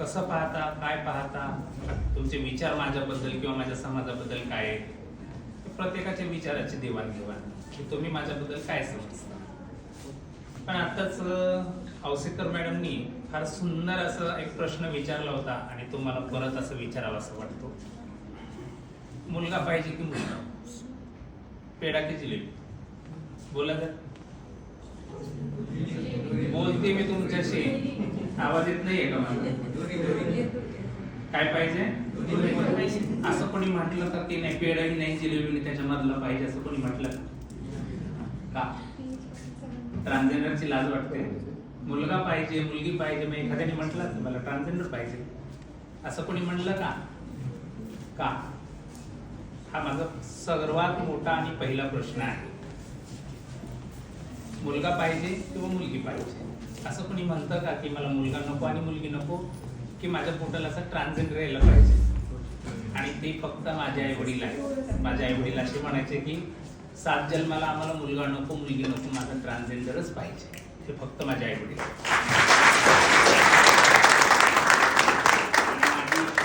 कसं पाहता काय पाहता तुमचे विचार माझ्याबद्दल किंवा माझ्या समाजाबद्दल काय आहेत? प्रत्येकाच्या विचाराची देवाणघेवाण की तुम्ही माझ्याबद्दल काय समजता? पण आताच औसेकर मॅडमनी फार सुंदर असं एक प्रश्न विचारला होता आणि तुम्हाला परत असं विचारावं असं वाटतो. मुलगा पाहिजे की मुलगा? पेडा की जिलेबी बोला जर बोलते मी तुमच्याशी. आवाज येत नाहीये का काय पाहिजे? असं कोणी म्हटलं तर ते नाही पेढाही नाही जिलेबी नाही त्याच्यामधलं पाहिजे असं कोणी म्हटलं का? ट्रान्सजेंडरची लाज वाटते. मुलगा पाहिजे मुलगी पाहिजे मग एखाद्याने म्हटलं मला ट्रान्सजेंडर पाहिजे. असं कोणी म्हटलं का? का? हा माझा सर्वात मोठा आणि पहिला प्रश्न आहे. मुलगा पाहिजे किंवा मुलगी पाहिजे? असं कोणी म्हणतं का की मला मुलगा नको आणि मुलगी नको की माझ्या पोटाला असं ट्रान्झेंडर यायला पाहिजे? आणि ते फक्त माझे आई वडील आहेत. माझे आई वडील असे म्हणायचे की सात जन्माला आम्हाला मुलगा नको मुलगी नको माझा ट्रान्सजेंडरच पाहिजे. हे फक्त माझ्या आई वडील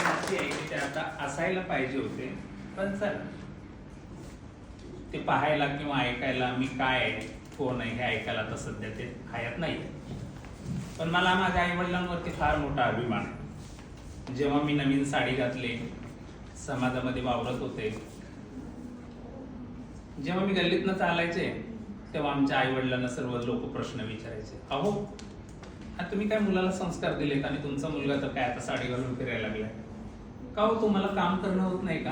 माझी आहे की ते आता असायला पाहिजे होते पण सर ते पाहायला किंवा ऐकायला मी काय आहे कोण आहे हे ऐकायला तर सध्या ते हयात नाही पण मला माझ्या आई वडिलांवरती फार मोठा अभिमान आहे. जेव्हा मी नवीन साडी घातली समाजामध्ये वावरत होते जेव्हा मी गल्लीतनं चालायचे तेव्हा आमच्या आई वडिलांना सर्व लोक प्रश्न विचारायचे अहो हा तुम्ही काय मुलाला संस्कार दिलेत आणि तुमचा मुलगा तर काय आता साडी घालून फिरायला लागलाय? का हो तुम्हाला काम करणं होत नाही का?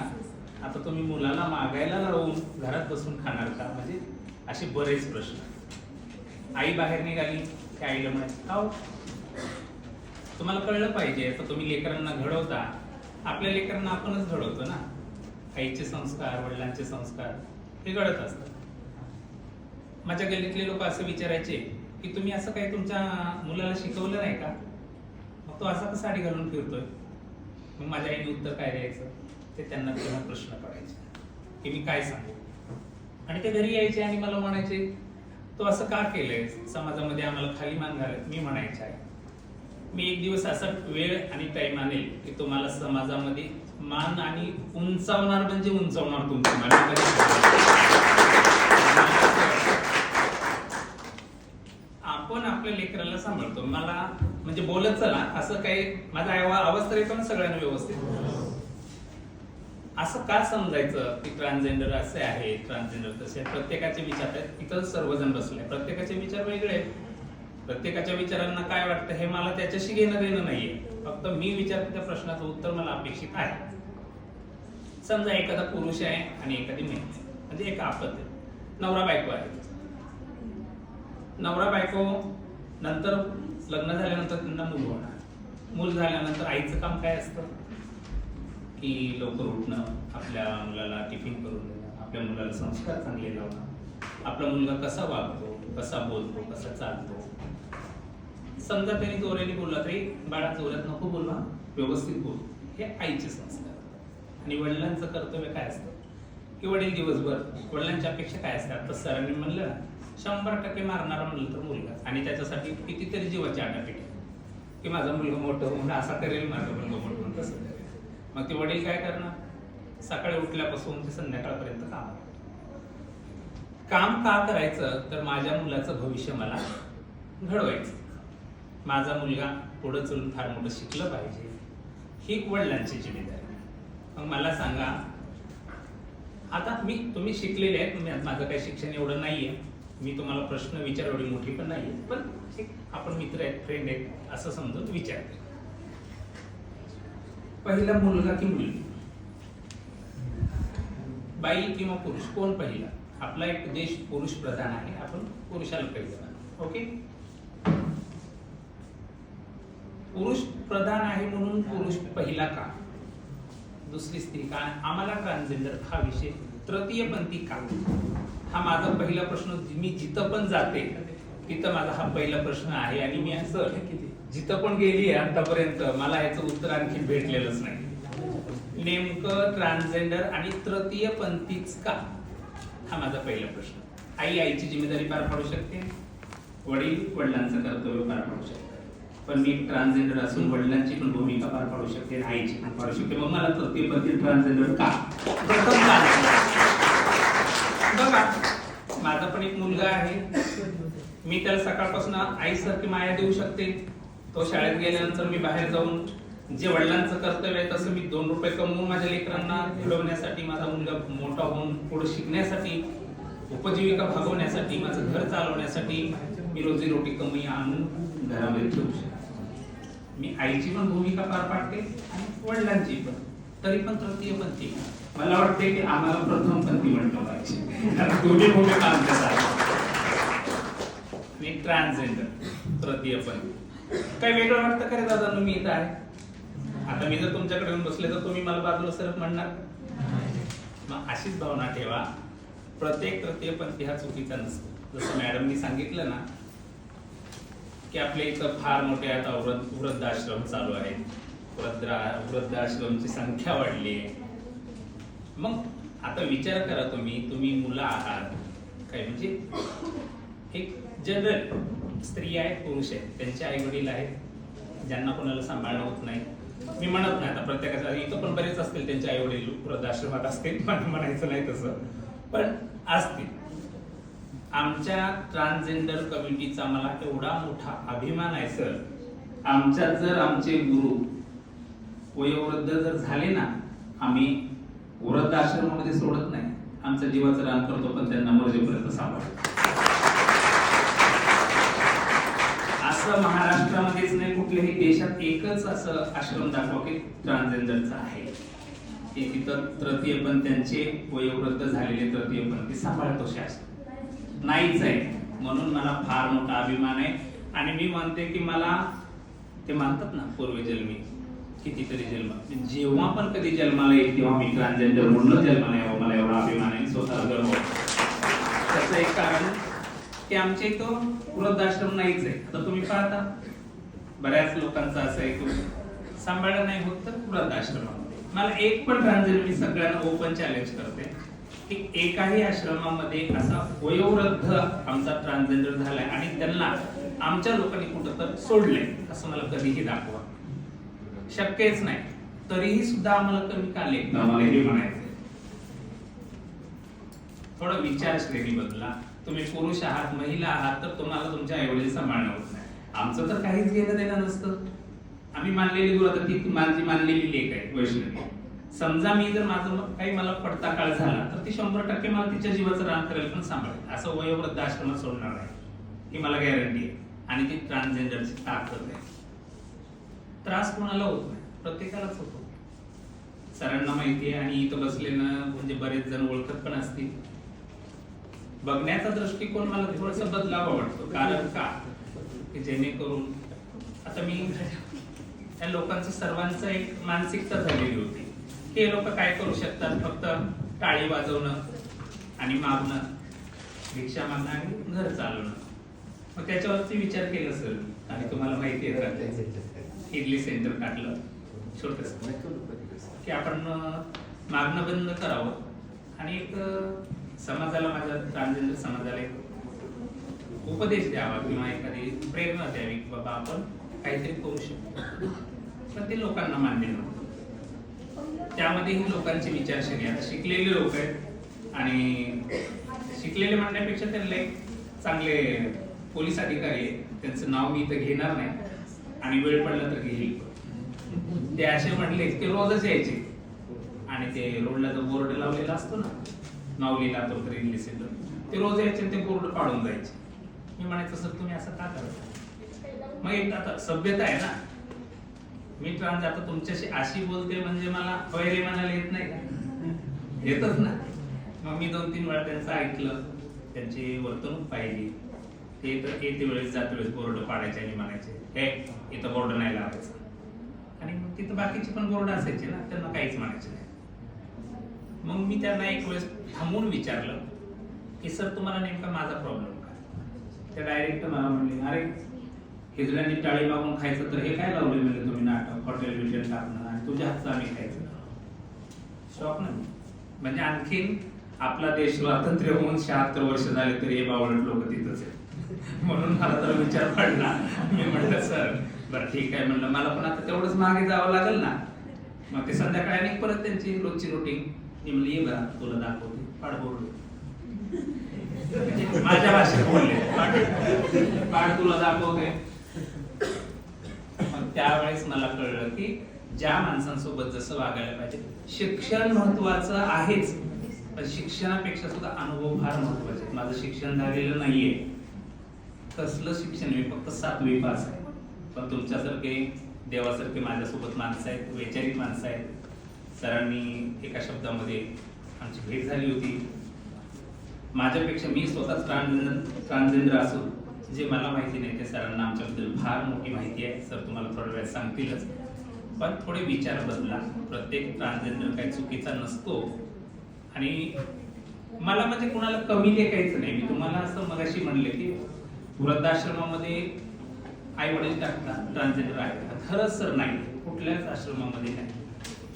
आता तुम्ही मुलाला मागायला राहून घरात बसून खाणार का? म्हणजे असे बरेच प्रश्न. आई बाहेर निघाली आईला माहिती का हो तुम्हाला कळलं पाहिजे तर तुम्ही लेकरांना घडवता. आपल्या लेकरांना आपणच घडवतो ना. आईचे संस्कार वडिलांचे संस्कार हे घडत असतात. माझ्या गल्लीतले लोक असं विचारायचे की तुम्ही असं काही तुमच्या मुलाला शिकवलं नाही का? मग तो असा का साडी घालून फिरतोय? मग माझ्या आईने उत्तर काय द्यायचं? ते त्यांना तेव्हा प्रश्न पडायचे की मी काय सांगू? आणि ते घरी यायचे आणि मला म्हणायचे तो असं का केलंय? समाजामध्ये आम्हाला खाली मान घालत मी म्हणायचे आहे. मी एक दिवस असा वेळ आणि टाइम आणेल की तुम्हाला समाजामध्ये मान आणि उंचावणार म्हणजे उंचावणार तुमची आपण आपल्या लेकराला सांभाळतो. मला म्हणजे बोलत चला असं काही माझा आवाज तरी पण सगळ्यांना व्यवस्थित. असं का समजायचं की ट्रान्सजेंडर असे आहे ट्रान्सजेंडर तसे प्रत्येकाचे विचार आहेत. इथं सर्वजण बसले प्रत्येकाचे विचार वेगळे प्रत्येकाच्या विचारांना काय वाटतं हे मला त्याच्याशी घेणं देणं नाहीये. फक्त मी विचारतो त्या प्रश्नाचं उत्तर मला अपेक्षित आहे. समजा एखादा पुरुष आहे आणि एखादी महिला म्हणजे एक आपत आहे. नवरा बायको आहे. नवरा बायको नंतर लग्न झाल्यानंतर त्यांना मूल होणार. मूल झाल्यानंतर आईचं काम काय असतं? की लवकर उठणं आपल्या मुलाला टिफिन करून देणं आपल्या मुलाला संस्कार चांगले लावणं आपला मुलगा कसा वागतो कसा बोलतो कसा चालतो? समजा त्यांनी चोऱ्याने बोलला तरी बाळा चोऱ्यात नको बोलवा व्यवस्थित बोल. हे आईचे संस्कार. आणि वडिलांचं कर्तव्य काय असतं? की वडील दिवसभर वडिलांच्या अपेक्षा काय असतात? तर सरांनी म्हणलं शंभर टक्के मारणारा म्हणलं तर मुलगा. आणि त्याच्यासाठी कितीतरी जीवाची आटापिटी की माझा मुलगा मोठं होऊन असा करेल माझा मुलगा मोठं होऊन तसं मग ते वडील काय करणार? सकाळी उठल्यापासून ते संध्याकाळपर्यंत काम काम का करायचं? तर माझ्या मुलाचं भविष्य मला घडवायचं. माझा मुलगा पुढे चलून फार मोठं शिकलं पाहिजे. ही वडिलांची जिम्मेदारी. मग मला सांगा आता मी तुम्ही शिकलेले आहेत तुम्ही माझं काही शिक्षण एवढं नाहीये. मी तुम्हाला प्रश्न विचार एवढी मोठी पण नाहीये. पण आपण मित्र आहेत फ्रेंड आहेत असं समजून विचारते. पहिला मुलगा की मुलगी? बाई किंवा पुरुष कोण पहिला? आपला एक देश पुरुष प्रधान आहे आपण पुरुषाला पहिला ओके? पुरुष प्रधान आहे म्हणून पुरुष पहिला का? दुसरी स्त्री का? आम्हाला ट्रान्सजेंडर हा विषय तृतीयपंथी का? हा माझा पहिला प्रश्न मी जिथं पण जाते तिथं माझा हा पहिला प्रश्न आहे आणि मी असं जिथं पण गेली आहे आतापर्यंत मला याचं उत्तर आणखी भेटलेलंच नाही. नेमकं ट्रान्सजेंडर आणि तृतीय पंथीच का? हा माझा पहिला प्रश्न. आई आईची जिम्मेदारी पार पाडू शकते? वडील वडिलांचं कर्तव्य पार पाडू शकते. पण मी ट्रान्सजेंडर असून वडिलांची पण भूमिका पार पाडू शकते आणि आईची पण पाडू शकते. मग मला तृतीय पंथी ट्रान्सजेंडर का? प्रथम का? बघा माझा पण एक मुलगा आहे. मी त्याला सकाळपासून आईसारखी माया देऊ शकते? तो शाळेत गेल्यानंतर मी बाहेर जाऊन जे वडिलांचं कर्तव्य आहे तसं मी दोन रुपये कमवून माझ्या लेकरांना घडवण्यासाठी माझा मुलगा मोठा होऊन पुढे शिकण्यासाठी उपजीविका भागवण्यासाठी माझं घर चालवण्यासाठी मी रोजी रोटी कमी आणून घरामध्ये ठेवू शकतो. मी आईची पण भूमिका पार पाडते आणि वडिलांची पण. तरी पण तृतीय पंथी. मला वाटते की आम्हाला प्रथम पंथी म्हटलं पाहिजे. दोन्ही भूमिका आमच्या मी ट्रान्सजेंडर तृतीय पंथी. काही वेगळं वाटतं खरे दादा? मी इथं आहे. आता मी जर तुमच्याकडे येऊन बसले तर तुम्ही मला बाजूला सरक म्हणणार? मग अशीच भावना ठेवा. प्रत्येक तृतीयपंथी हा चुकीचा नसतो. जसं मॅडमनी सांगितलं ना की आपल्या इथं फार मोठे आता वृद्ध वृद्धाश्रम चालू आहेत. वृद्ध वृद्धाश्रमची संख्या वाढली आहे. मग आता विचार करा तुम्ही. तुम्ही मुलं आहात. काय म्हणजे एक जनरल स्त्री आहेत पुरुष आहेत. त्यांचे आई वडील आहेत ज्यांना कोणाला सांभाळणं होत नाही. मी म्हणत नाही आता प्रत्येकाच्या इथं पण बरेच असतील त्यांचे आई वडील वृद्धाश्रमात असतील पण म्हणायचं नाही तसं. पण असतील. आमच्या ट्रान्सजेंडर कमिटीचा मला एवढा मोठा अभिमान आहे सर आमच्यात जर आमचे गुरु वयोवृद्ध जर झाले ना आम्ही वृद्ध आश्रमामध्ये सोडत नाही. आमच्या जीवाचं रान करतो पण त्यांना मर्जीपर्यंत सांभाळतो. असं महाराष्ट्रामध्येच नाही कुठल्याही देशात एकच असं आश्रम दाखवा की ट्रान्सजेंडरचं आहे. ते तिथं तृतीय पण त्यांचे वयोवृद्ध झालेले तृतीय पण ते सांभाळतो शासन. नाहीच आहे. म्हणून मला फार मोठा अभिमान आहे. आणि मी म्हणते की मला ते मानतात ना पूर्वजन्मी कितीतरी जन्म. जेव्हा पण कधी जन्माला येईल तेव्हा मी ट्रान्सजेंडर म्हणून जन्माला यावं. मला एवढा अभिमान आहे. स्वतः गर्व त्याचं एक कारण की आमच्या इथं वृद्धाश्रम नाहीच आहे. आता तुम्ही पाहता. बऱ्याच लोकांचं असं आहे की सांभाळलं नाही होत तर वृद्धाश्रमामध्ये. मला एक पण ट्रान्सजेंडर मी सगळ्यांना ओपन चॅलेंज करते की एकाही आश्रमामध्ये असा वयोवृद्ध आमचा ट्रान्सजेंडर झालाय आणि त्यांना आमच्या लोकांनी कुठं तर सोडलंय असं मला कधीही दाखवा. शक्यच नाही. तरीही सुद्धा आम्हाला कमी का लेख म्हणायचं थोडं विचार श्रेणी बदला. तुम्ही पुरुष आहात महिला आहात तर तुम्हाला तुमच्या आईवडील सांभाळणं होत नाही. आमचं तर काहीच घेणं देणं नसतं. आम्ही मानलेली गुरु आता ती माझी मानलेली लेख आहे वैष्णवी. समजा मी जर माझं काही मला पडता काळ झाला तर ती शंभर टक्के मला तिच्या जीवाचं रान करेल पण सांभाळेल. असं वयोवृद्ध आश्रमात सोडणार नाही ही मला गॅरंटी आहे. आणि ती ट्रान्सजेंडरची ताकद आहे. त्रास कोणाला होत नाही. प्रत्येकालाच होतो. सरांना माहिती आहे आणि इथं बसलेलं म्हणजे बरेच जण ओळखत पण असतील. बघण्याचा दृष्टिकोन मला थोडस बदलावा वाटतो. कारण का? की जेणेकरून आता मी त्या लोकांचं सर्वांचं एक मानसिकता झालेली होती. की हे लोक काय करू शकतात? फक्त टाळी वाजवणं आणि मागणं भिक्षा मागणं आणि घर चालवणं. मग त्याच्यावरती विचार केला सर. आणि तुम्हाला माहिती आहे का? इडली सेंटर काढलं. छोटस की आपण मागणं बंद करावं. आणि एक समाजाला माझ्या ट्रान्सजेंडर समाजाला एक उपदेश द्यावा किंवा एखादी प्रेरणा द्यावी की बाबा आपण काहीतरी करू शकतो. पण ते लोकांना मान्य नव्हतं. त्यामध्येही लोकांची विचारशैली आता शिकलेले लोक आहेत आणि शिकलेले म्हणण्यापेक्षा त्यांना एक चांगले पोलीस अधिकारी आहेत. त्यांचं नाव मी इथं घेणार नाही. आणि वेळ पडला तर घेईल. ते असे म्हटले ते रोजच यायचे. आणि ते रोडला जो बोर्ड लावलेला असतो ना नावली लातूर तर इंग्लिश येतं. ते रोज यायचे आणि ते बोर्ड काढून जायचे. मी म्हणायचं सर तुम्ही असं का करता? मग एक आता सभ्यता आहे ना. मी ट्रान्स आता तुमच्याशी अशी बोलते म्हणजे मला वैरे म्हणायला येत नाही का? येतच ना. मग मी दोन तीन वेळा त्यांचं ऐकलं. त्यांची वर्तणूक पाहिली. ते तर येते वेळेस जात वेळेस बोर्ड पाडायचे आणि म्हणायचे हे इथं बोर्ड नाही लावायचं. आणि मग तिथं बाकीचे पण बोर्ड असायचे ना त्यांना काहीच म्हणायचे नाही. मग मी त्यांना एक वेळेस थांबून विचारलं की सर तुम्हाला नेमका माझा प्रॉब्लेम काय? त्या डायरेक्ट मला म्हणले अरे हिजड्यांनी टाळी मागून खायचं तर हे काय लावले म्हणजे तुम्ही नाटक हॉटेल बिटेल टाकणं आणि तुझ्या हातचं आम्ही खायचं? शॉक ना म्हणजे आणखीन आपला देश स्वातंत्र्य होऊन शहात्तर वर्ष झाले तरी हे बावळट लोक तिथंच आहेत. म्हणून मला तर विचार पडला. मी म्हटलं सर बरं ठीक आहे. म्हणलं मला पण आता तेवढंच मागे जावं लागेल ना. मग ते संध्याकाळी आणि परत त्यांची रोजची रुटीन मी म्हणली ये बरं तुला दाखवते पाड बोललो माझ्या भाषेत बोलले पाड पाड तुला दाखवते मग त्यावेळेस मला कळलं की ज्या माणसांसोबत जसं वागायला पाहिजे शिक्षण महत्वाचं आहेच पण शिक्षणापेक्षा सुद्धा अनुभव फार महत्त्वाचे आहेत. माझं शिक्षण झालेलं नाहीये कसलं शिक्षण मी फक्त सातवी पास आहे पण तुमच्यासारखे देवासारखे माझ्यासोबत माणसं आहेत वैचारिक माणसं आहेत सरांनी एका शब्दामध्ये आमची भेट झाली होती. माझ्यापेक्षा मी स्वतः ट्रान्सजेंडर ट्रान्सजेंडर असून जे मला माहिती नाही ते सरांना आमच्याबद्दल फार मोठी माहिती आहे. सर तुम्हाला थोड्या वेळ सांगतीलच. पण थोडे विचार बदला. प्रत्येक ट्रान्सजेंडर काही चुकीचा नसतो. आणि मला म्हणजे कुणाला कमी लेखायचं नाही. मी तुम्हाला असं मगाशी म्हणले की वृद्धाश्रमामध्ये आई वडील टाकतात ट्रान्सजेंडर आहेत. खरंच सर नाही. कुठल्याच आश्रमामध्ये नाही.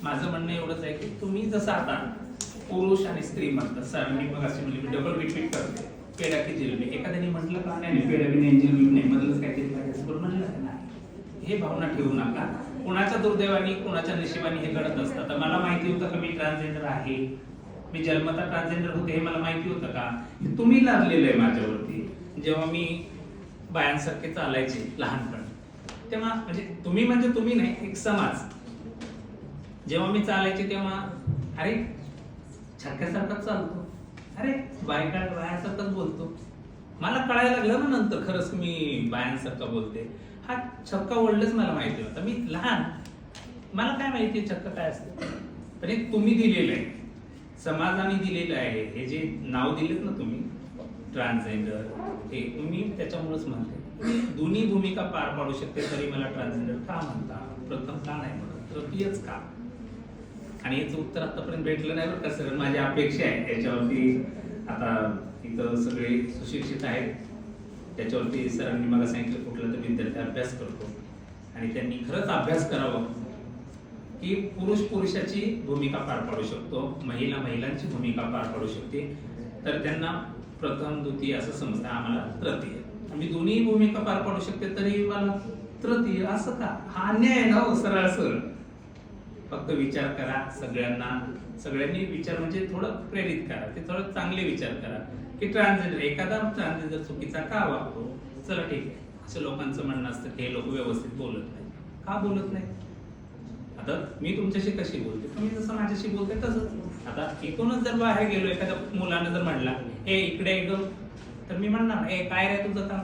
माझं म्हणणं एवढंच आहे की तुम्ही जसं आता पुरुष आणि स्त्री म्हणतात सर मी मग असे म्हणले मी डबल रिपीट करते. पेडा की जिलबी एखाद्याने म्हटलं का नाही? पेडा बी नाही जिलबी नाही मधलंच काहीतरी पाहिजे बरोबर म्हणलं का नाही? हे भावना ठेवू नका. कुणाच्या दुर्दैवाने कुणाच्या नशिबाने हे घडत असतं? तर मला माहिती होतं का मी ट्रान्सजेंडर आहे? मी जन्मता ट्रान्सजेंडर होते हे मला माहिती होतं का? तुम्ही लादलेलं आहे माझ्यावरती. जेव्हा मी बायांसारखे चालायचे लहानपणी. तेव्हा म्हणजे तुम्ही म्हणजे तुम्ही नाही एक समाज. जेव्हा मी चालायचे तेव्हा अरे छक्क्यासारखाच चालतो. अरे बायका बायांसारखाच बोलतो. मला कळायला लागलं ना नंतर खरंच मी बायांसारखा बोलते. हा छक्का ओढलंच मला माहिती होता. मी लहान. मला काय माहिती छक्का काय असतं? पण एक तुम्ही दिलेलं आहे. समाजाने दिलेलं आहे. हे जे नाव दिलेत ना तुम्ही ट्रान्सजेंडर हे तुम्ही त्याच्यामुळेच म्हणते. तुम्ही दोन्ही भूमिका पार पाडू शकते तरी मला ट्रान्सजेंडर का म्हणता? प्रथम का नाही म्हणत? तृतीयच का? आणि याचं उत्तर आतापर्यंत भेटलं नाही बरं का सर. माझी अपेक्षा आहे त्याच्यावरती. आता इथं सगळे सुशिक्षित आहेत. त्याच्यावरती सरांनी मला सांगितलं कुठला तर विद्यार्थी अभ्यास करतो. आणि त्यांनी खरंच अभ्यास करावा. की पुरुष पुरुषाची भूमिका पार पाडू शकतो. महिला महिलांची भूमिका पार पाडू शकते. तर त्यांना प्रथम द्वितीय असं समजतं. आम्हाला तृतीय. आम्ही दोन्ही भूमिका पार पाडू शकते तरी मला तृतीय असं का? हा अन्याय आहे ना हो, सरळ सरळ फक्त विचार करा सगळ्यांना. सगळ्यांनी विचार म्हणजे थोडं प्रेरित करा. ते थोडं चांगले विचार करा. की ट्रान्सजेंडर एखादा ट्रान्सजेंडर चुकीचा का वागतो? चला ठीक आहे. असं लोकांचं म्हणणं असतं की हे लोक व्यवस्थित बोलत नाही का बोलत नाही आता मी तुमच्याशी कशी बोलते? तुम्ही जसं माझ्याशी बोलते तसंच. आता एकूणच जर बाहेर गेलो एखाद्या मुलानं जर म्हणला हे इकडे एकदम तर मी म्हणणार ए काय रे तुझं काम?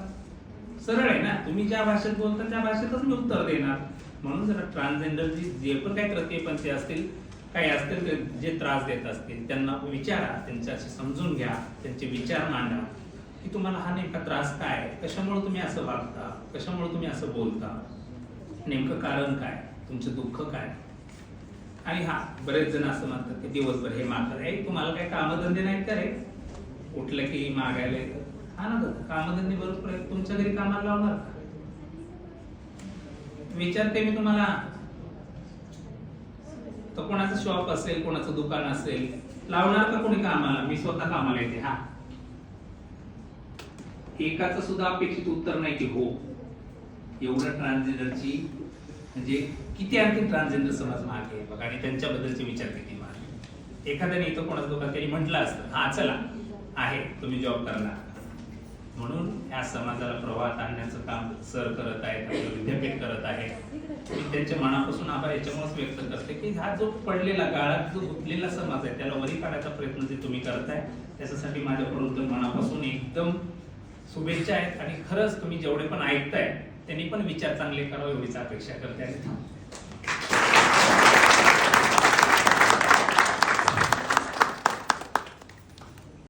सरळ आहे ना. तुम्ही ज्या भाषेत बोलता त्या भाषेतच मी उत्तर देणार. म्हणून जरा ट्रान्सजेंडर जे पण काही तृतीयपंथी असतील काही असतील ते जे त्रास देत असतील त्यांना विचारा त्यांच्याशी समजून घ्या त्यांचे विचार मांडा की तुम्हाला हा नेमका त्रास काय आहे? कशामुळे तुम्ही असं वागता? कशामुळे तुम्ही असं बोलता? नेमकं कारण काय? तुमचं दुःख काय? आणि हा बरेच जण असं म्हणतात की दिवसभर हे मागतात. आहे तुम्हाला काही कामधंदे नाहीत का रे? उठलं की मागायला येतं. हा ना कामधंदे बरोबर तुमच्या घरी कामाला लावणार का? विचारते मी तुम्हाला. तर कोणाचं शॉप असेल कोणाचं दुकान असेल लावणार का कोणी कामाला? मी स्वतः कामाला येते हा. एकाच सुद्धा अपेक्षित उत्तर नाही की हो. एवढं ट्रान्सजेंडरची म्हणजे किती आणखी ट्रान्सजेंडर समाज मागे आहे बघा आणि त्यांच्याबद्दलचे विचार किती मागे एखाद्याने इथं कोणाचं दुकान त्यांनी म्हटलं असतं हा चला आहे तुम्ही जॉब करणार. म्हणून या समाजाला प्रवाहात आणण्याचं काम सर करत आहेत आपलं विद्यापीठ करत आहे मी त्यांच्या मनापासून आभार याच्यामुळेच व्यक्त करते की हा जो पडलेला गाळात जो गुंतलेला समाज आहे त्याला वरी काढायचा प्रयत्न जे तुम्ही करताय त्याच्यासाठी माझ्याकडून तर मनापासून एकदम शुभेच्छा आहेत. आणि खरंच तुम्ही जेवढे पण ऐकताय त्यांनी पण विचार चांगले करावे एवढीच अपेक्षा करते. आणि